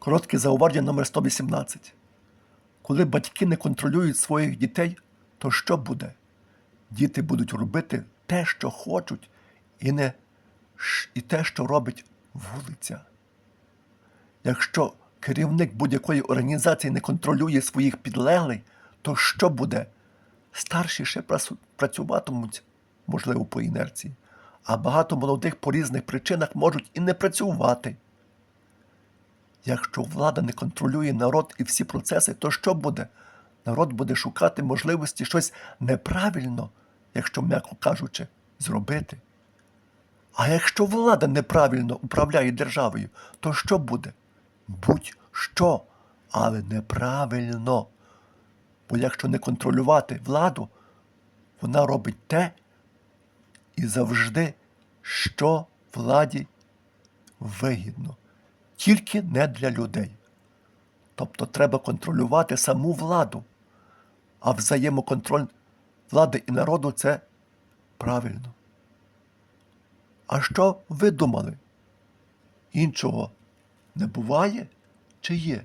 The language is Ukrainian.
Коротке зауваження номер 118. Коли батьки не контролюють своїх дітей, то що буде? Діти будуть робити те, що хочуть, і, не, і те, що робить вулиця. Якщо керівник будь-якої організації не контролює своїх підлеглих, то що буде? Старші ще працюватимуть, можливо, по інерції, а багато молодих по різних причинах можуть і не працювати. Якщо влада не контролює народ і всі процеси, то що буде? Народ буде шукати можливості щось неправильно, якщо, м'яко кажучи, зробити. А якщо влада неправильно управляє державою, то що буде? Будь-що, але неправильно. Бо якщо не контролювати владу, вона робить те і завжди, що владі вигідно, тільки не для людей. Тобто треба контролювати саму владу, а взаємоконтроль влади і народу це правильно. А що ви думали? Іншого не буває чи є?